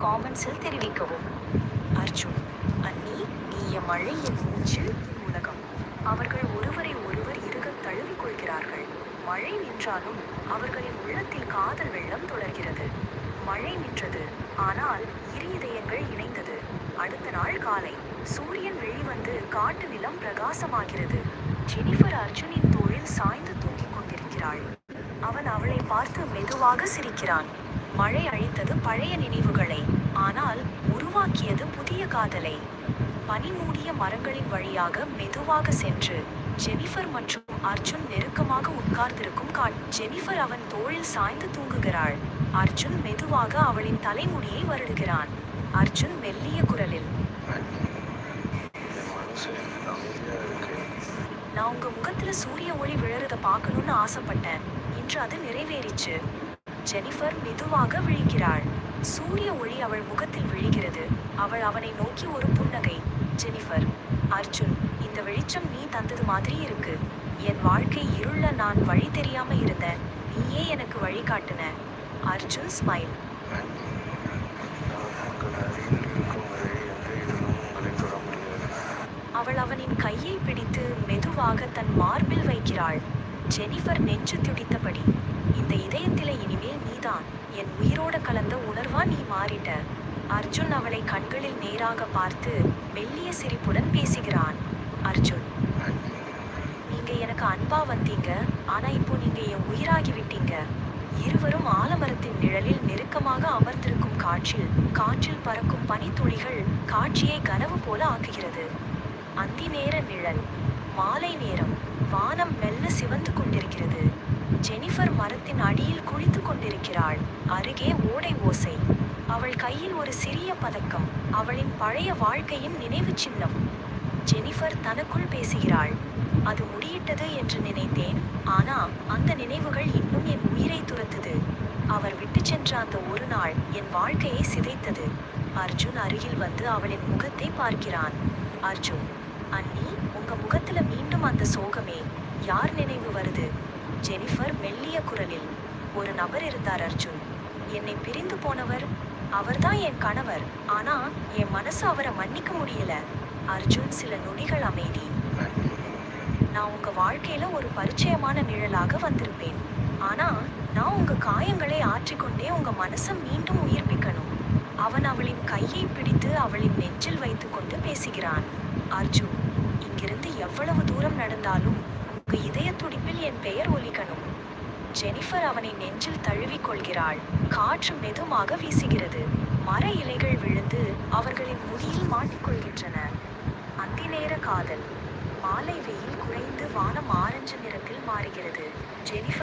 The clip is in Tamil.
காமெண்ட்ஸில் தெரிவிக்கவும். அர்ஜுன் அண்ணி நீ என் மழை என் மூச்சு என் உலகம். அவர்கள் ஒருவரை ஒருவர் இருக தழுவிக் கொள்கிறார்கள். மழை நின்றாலும் அவர்களின் உள்ளத்தில் காதல் வெள்ளம் தொடர்கிறது. மழை நின்றது ஆனால் இரு இதயங்கள் இணைந்தது. அடுத்த நாள் காலை சூரியன் வெளிவந்து காட்டு நிலம் பிரகாசமாகிறது. ஜெனிஃபர் அர்ஜுனின் தோளில் சாய்ந்து தூங்கிக் கொண்டிருக்கிறாள். அவன் அவளை பார்த்து மெதுவாக சிரிக்கிறான். மழை அழித்தது பழைய நினைவுகளை ஆனால் உருவாக்கியது புதிய காதலை. பனி மூடிய மரங்களின் வழியாக மெதுவாக சென்று ஜெனிஃபர் மற்றும் அர்ஜுன் நெருக்கமாக உட்கார்ந்திருக்கும் காட் ஜெனிஃபர் அவன் தோளில் சாய்ந்து தூங்குகிறாள். அர்ஜுன் மெதுவாக அவளின் தலைமுடியை வருடுகிறான். அர்ஜுன் மெல்லிய குரலில் நான் உங்க முகத்துல சூரிய ஒளி விழறத பார்க்கணும்னு ஆசைப்பட்டேன். இன்று அது நிறைவேறிச்சு. ஜெனிஃபர் மெதுவாக விழிக்கிறாள். சூரிய ஒளி அவள் முகத்தில் விழுகிறது அவள் அவனை நோக்கி ஒரு புன்னகை. ஜெனிஃபர் அர்ஜுன் இந்த வெளிச்சம் நீ தந்தது மாதிரி இருக்கு. என் வாழ்க்கை இருள நான் வழி தெரியாம இருந்தேன் நீயே எனக்கு வழி காட்டுன. அர்ஜுன் ஸ்மைல். அவள் அவனின் கையை பிடித்து மெதுவாக தன் மார்பில் வைக்கிறாள். ஜெனிஃபர் நெஞ்சு துடித்தபடி இந்த இதயத்தில இனிமேல் நீதான் என் உயிரோட கலந்த உணர்வா நீ மாறிட்ட. அர்ஜுன் அவளை கண்களில் நேராக பார்த்து மெல்லிய சிரிப்புடன் பேசுகிறான். அர்ஜுன் நீங்க எனக்கு அன்பா வந்தீங்க ஆனா இப்போ நீங்க என் உயிராகி விட்டீங்க. இருவரும் ஆலமரத்தின் நிழலில் நெருக்கமாக அமர்ந்திருக்கும் காற்றில் காற்றில் பறக்கும் பனித்துளிகள் காட்சியை கனவு போல ஆக்குகிறது. அந்தி நேர நிழல் மாலை நேரம் வானம் கொண்டிருக்கிறது. ஜெனிஃபர் மரத்தின் அடியில் குளித்து கொண்டிருக்கிறாள். அருகே ஓடை ஓசை. அவள் கையில் ஒரு சிறிய பதக்கம். அவளின் பழைய வாழ்க்கையின் நினைவு சின்னம். ஜெனிஃபர் தனக்குள் பேசுகிறாள். அது முடியிட்டது என்று நினைத்தேன். ஆனா அந்த நினைவுகள் இன்னும் என் உயிரை துரத்துது. அவர் விட்டு சென்ற அந்த ஒரு நாள் என் வாழ்க்கையை சிதைத்தது. அர்ஜுன் அருகில் வந்து அவளின் முகத்தை பார்க்கிறான். அர்ஜுன் அண்ணி உங்க முகத்துல மீண்டும் அந்த சோகமே. யார் நினைவு வருது? ஜெனிஃபர் மெல்லிய குரலில். ஒரு நபர் இருந்தார் அர்ஜுன். என்னை பிரிந்து போனவர் அவர்தான் என் கணவர். ஆனா என் மனசு அவரை மன்னிக்க முடியல. அர்ஜுன் சில நொடிகள் அமைதி. நான் உங்க வாழ்க்கையில ஒரு பரிச்சயமான நிழலாக வந்திருப்பேன். ஆனா நான் உங்க காயங்களை ஆற்றிக்கொண்டே உங்க மனசை மீண்டும் உயிர்ப்பிக்கணும். அவன் அவளின் கையை பிடித்து அவளின் நெஞ்சில் வைத்துக்கொண்டு பேசுகிறான். அர்ஜுன் இங்கிருந்து எவ்வளவு தூரம் நடந்தாலும் என் பெயர் ஒலிக்கணும் ஜெனிஃபர் அவனை நெஞ்சில் தழுவிக் கொள்கிறாள் காற்று மெதுமாக வீசுகிறது. மர இலைகள் விழுந்து அவர்களின் முடியில் மாட்டிக்கொள்கின்றன. அந்தி நேர காதல். மாலை வெயில் குறைந்து வானம் ஆரஞ்சு நிறத்தில் மாறுகிறது. ஜெனிஃபர்